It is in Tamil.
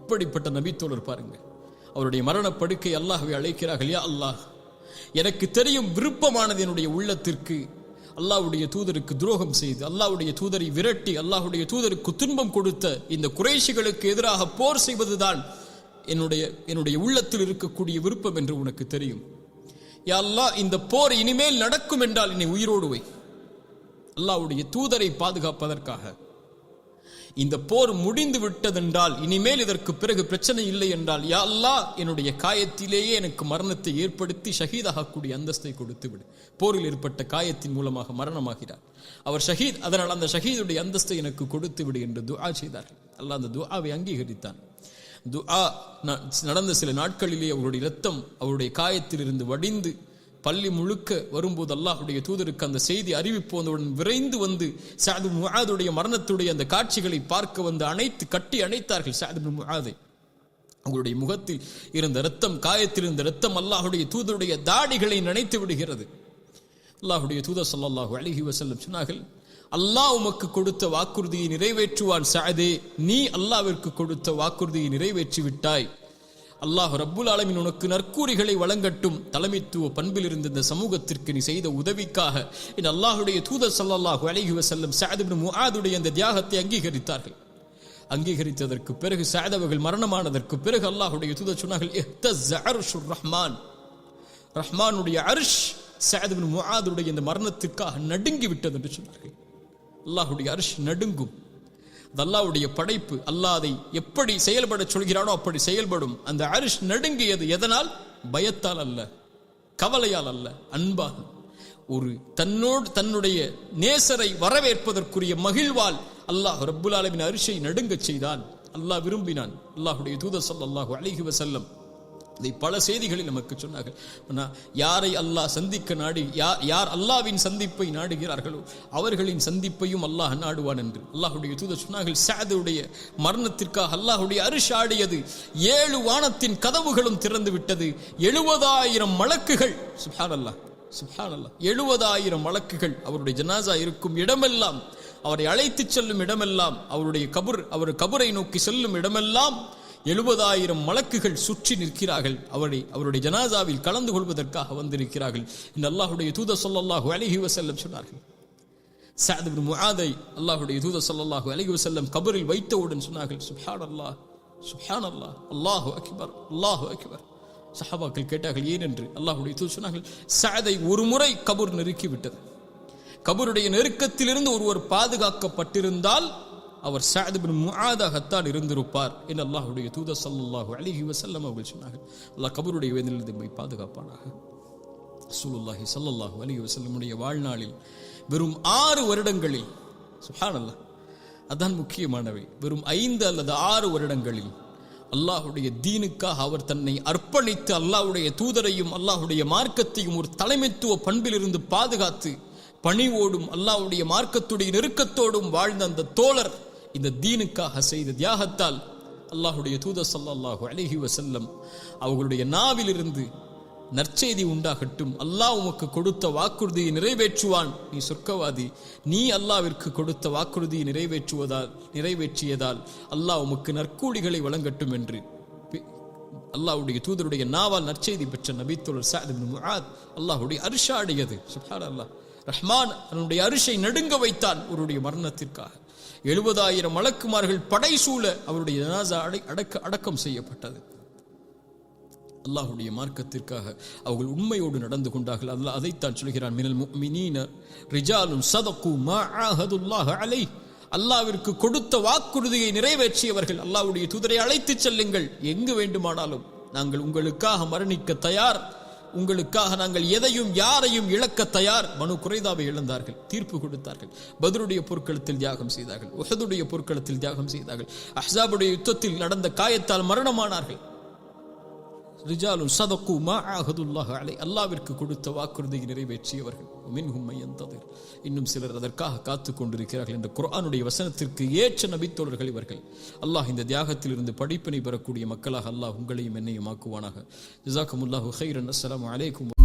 இப்படிப்பட்ட நபித்தோழர் பாருங்க அவருடைய மரணப்படுக்கை அல்லாஹ்வை அழைக்கிறார்கள் யா அல்லாஹ் எனக்கு தெரியும் விருப்பமானது என்னுடைய உள்ளத்திற்கு. அல்லாஹ்வுடைய தூதருக்கு துரோகம் செய்து அல்லாஹ்வுடைய தூதரை விரட்டி அல்லாஹ்வுடைய தூதருக்கு துன்பம் கொடுத்த இந்த குறைஷிகளுக்கு எதிராக போர் செய்வதுதான் என்னுடைய என்னுடைய உள்ளத்தில் இருக்கக்கூடிய விருப்பம் என்று உனக்கு தெரியும். யா அல்லாஹ் இந்த போர் இனிமேல் நடக்கும் என்றால் என்னை உயிரோடு வை. அல்லாஹ்வுடைய தூதரை பாதுகாப்பதற்காக. இந்த போர் முடிந்து விட்டதென்றால் இனிமேல் இதற்கு பிறகு பிரச்சனை இல்லை என்றால் யா அல்லாஹ் என்னுடைய காயத்திலேயே எனக்கு மரணத்தை ஏற்படுத்தி ஷஹீதாகக்கூடிய அந்தஸ்தை கொடுத்து விடு. போரில் ஏற்பட்ட காயத்தின் மூலமாக மரணமாகிறார். அவர் ஷஹீத் அதனால் அந்த ஷஹீதுடைய அந்தஸ்தை எனக்கு கொடுத்து விடு என்று துஆ செய்தார்கள் அல்லாஹ் அந்த துஆவை அங்கீகரித்தான். துஆ ந- நடந்த சில நாட்களிலே அவருடைய இரத்தம் அவருடைய காயத்திலிருந்து வடிந்து பள்ளி முழுக்க வரும்போது அல்லாஹுடைய தூதருக்கு அந்த செய்தி அறிவிப்பு வந்தவுடன் விரைந்து வந்து சாது முகாதுடைய மரணத்துடைய அந்த காட்சிகளை பார்க்க வந்து அணைத்து கட்டி அணைத்தார்கள் சாது முகாதை அவங்களுடைய முகத்தில் இருந்த இரத்தம் காயத்தில் இருந்த இரத்தம் அல்லாஹுடைய தூதருடைய தாடிகளை நினைத்து விடுகிறது. அல்லாஹுடைய தூதர் சல்லாஹூ அழகி வசல்லம் சொன்னார்கள் அல்லாஹ் உமக்கு கொடுத்த வாக்குறுதியை நிறைவேற்றுவான் சாதே நீ அல்லாவிற்கு கொடுத்த வாக்குறுதியை நிறைவேற்றி விட்டாய் அல்லாஹ் ரப்புல் ஆலமின் உனக்கு நற்கூறிகளை வழங்கட்டும். தலைமைத்துவ பண்பில் இருந்த இந்த சமூகத்திற்கு நீ செய்த உதவிக்காக இந்த அல்லாஹுடைய தூதர் ஸல்லல்லாஹு அலைஹி வசல்லம் சாதிபின் இப்னு முஆதுடைய அந்த தியாகத்தை அங்கீகரித்தார்கள். அங்கீகரித்ததற்கு பிறகு சாதவர்கள் மரணமானதற்கு பிறகு அல்லாஹுடைய தூதர் சொன்னார்கள் அர்ஷுர் ரஹ்மான். ரஹ்மானுடைய அர்ஷ் சஅத் இப்னு இந்த மரணத்திற்காக நடுங்கி விட்டது என்று சொன்னார்கள். அல்லாஹுடைய அர்ஷ் நடுங்கும். அது அல்லாஹ்வுடைய படைப்பு அல்லாதை எப்படி செயல்பட சொல்கிறானோ அப்படி செயல்படும். அந்த அரிஷ் நடுங்கியது எதனால்? பயத்தால் அல்ல. கவலையால் அல்ல. அன்பால் ஒரு தன்னோடு தன்னுடைய நேசரை வரவேற்பதற்குரிய மகிழ்வால் அல்லாஹ் ரப்புல் அலமின் அரிஷை நடுங்கச் செய்தான். அல்லாஹ் விரும்பினான். அல்லாஹுடைய தூதர் ஸல்லல்லாஹு அழகி வசல்லம் இதை பல செய்திகளில் நமக்கு சொன்னார்கள். யாரை அல்லாஹ் சந்திக்க நாடி யார் யார் அல்லாவின் சந்திப்பை நாடுகிறார்களோ அவர்களின் சந்திப்பையும் அல்லாஹ் நாடுவான் என்று. அல்லாஹ்வுடைய தூதர் சொன்னார்கள் சாதுடைய மரணத்திற்காக அல்லாஹுடைய அரிஷ் ஆடியது ஏழு வானத்தின் கதவுகளும் திறந்து விட்டது. எழுபதாயிரம் மலக்குகள் சுஹான் அல்லாஹ் சுஹான் அல்லாஹ் எழுபதாயிரம் மலக்குகள் அவருடைய ஜனாசா இருக்கும் இடமெல்லாம் அவரை அழைத்துச் செல்லும் இடமெல்லாம் அவருடைய கபுர் அவர் கபரை நோக்கி செல்லும் இடமெல்லாம் எழுபதாயிரம் மலக்குகள் சுற்றி நிற்கிறார்கள். அவரை அவருடைய ஜனாசாவில் கலந்து கொள்வதற்காக வந்திருக்கிறார்கள். இந்த அல்லாஹுடைய தூத சொல்லல்லாஹு அலைஹி வசல்லம் சொன்னார்கள். சஅத் இப்னு முஆதை அல்லாஹ்வுடைய தூதர் ஸல்லல்லாஹு அலைஹி கபரில் வைத்தவுடன் சொன்னார்கள் சுஹான் அல்லாஹ் அல்லாஹு அக்பர் அல்லாஹு அக்பர். சஹாபாக்கள் கேட்டார்கள் ஏன் என்று? அல்லாஹுடைய தூதர் சொன்னார்கள் சாதை ஒரு முறை கபூர் நெருக்கி விட்டது கபருடைய நெருக்கத்திலிருந்து ஒருவர் பாதுகாக்கப்பட்டிருந்தால் அவர் சஅத் பின் முஆதாகத்தான் இருந்திருப்பார் என்று அல்லாஹுடைய தூத சல்லாஹூ அலிஹி வசல்லம் அவர்கள் சொன்னார்கள். அல்லாஹ் கபருடைய வேதனையிலிருந்து நம்மை பாதுகாப்பானாக. ரசூலுல்லாஹி ஸல்லல்லாஹு அலிஹி வசல்லமுடைய வாழ்நாளில் வெறும் ஆறு வருடங்களில் சுஹானல்லா அதான் முக்கியமானவை. வெறும் ஐந்து அல்லது ஆறு வருடங்களில் அல்லாஹுடைய தீனுக்காக அவர் தன்னை அர்ப்பணித்து அல்லாஹுடைய தூதரையும் அல்லாஹ்வுடைய மார்க்கத்தையும் ஒரு தலைமைத்துவ பண்பிலிருந்து பாதுகாத்து பணிவோடும் அல்லாஹுடைய மார்க்கத்துடைய நெருக்கத்தோடும் வாழ்ந்த அந்த தோழர் இந்த தீனுக்காக செய்த தியாகத்தால் அல்லாஹுடைய தூத சல்லாஹு அலஹி வசல்லம் அவர்களுடைய நாவிலிருந்து நற்செய்தி உண்டாகட்டும். அல்லாஹ் உமக்கு கொடுத்த வாக்குறுதியை நிறைவேற்றுவான். நீ சொர்க்கவாதி. நீ அல்லாவிற்கு கொடுத்த வாக்குறுதியை நிறைவேற்றுவதால் நிறைவேற்றியதால் அல்லாஹ் உமக்கு நற்கூலிகளை வழங்கட்டும் என்று. அல்லாஹுடைய அல்லாஹ்வுடைய தூதருடைய நாவால் நற்செய்தி பெற்ற நபித்தோழர் சஅத் இப்னு அல்லாஹுடைய அல்லாஹ்வுடைய அரிஷாடியது அல்லாஹ் ரஹ்மான் அவனுடைய அரிஷை நடுங்க வைத்தான். அவருடைய மரணத்திற்காக. எழுபதாயிரம் மலக்குமார்கள் படை சூழ அவருடைய ஜனாசா அடை- அடக்க அடக்கம் செய்யப்பட்டது. அல்லாஹுடைய மார்க்கத்திற்காக அவர்கள் உண்மையோடு நடந்து கொண்டார்கள். அல்லாஹ் அதைத்தான் சொல்கிறான் மினல் முஃமினீன ரிஜாலுன் சதகு மா அலை அல்லாவிற்கு கொடுத்த வாக்குறுதியை நிறைவேற்றியவர்கள் அல்லாவுடைய தூதரை அழைத்துச் செல்லுங்கள். எங்கு வேண்டுமானாலும் நாங்கள் உங்களுக்காக மரணிக்க தயார். உங்களுக்காக நாங்கள் எதையும் யாரையும் இழக்க தயார். மனு குறைதாவை இழந்தார்கள். தீர்ப்பு கொடுத்தார்கள். பதிலுடைய பொருட்களத்தில் தியாகம் செய்தார்கள். உஹதுடைய பொருட்களத்தில் தியாகம் செய்தார்கள். அஹ்ஸாபுடைய யுத்தத்தில் நடந்த காயத்தால் மரணமானார்கள். ரிஜாலுன் சதக்கு மா அலை அல்லாவிற்கு கொடுத்த வாக்குறுதியை நிறைவேற்றியவர்கள். மின்ஹும் மையந்தது இன்னும் சிலர் அதற்காக காத்து கொண்டிருக்கிறார்கள் என்ற குரானுடைய வசனத்திற்கு ஏற்ற நபித்தோழர்கள் இவர்கள். அல்லாஹ் இந்த தியாகத்தில் இருந்து படிப்பினை பெறக்கூடிய மக்களாக அல்லாஹ் உங்களையும் என்னையும் ஆக்குவானாக. ஜிசாக்கமுல்லாஹு ஹைரன் அஸ்லாம் அலைக்கும்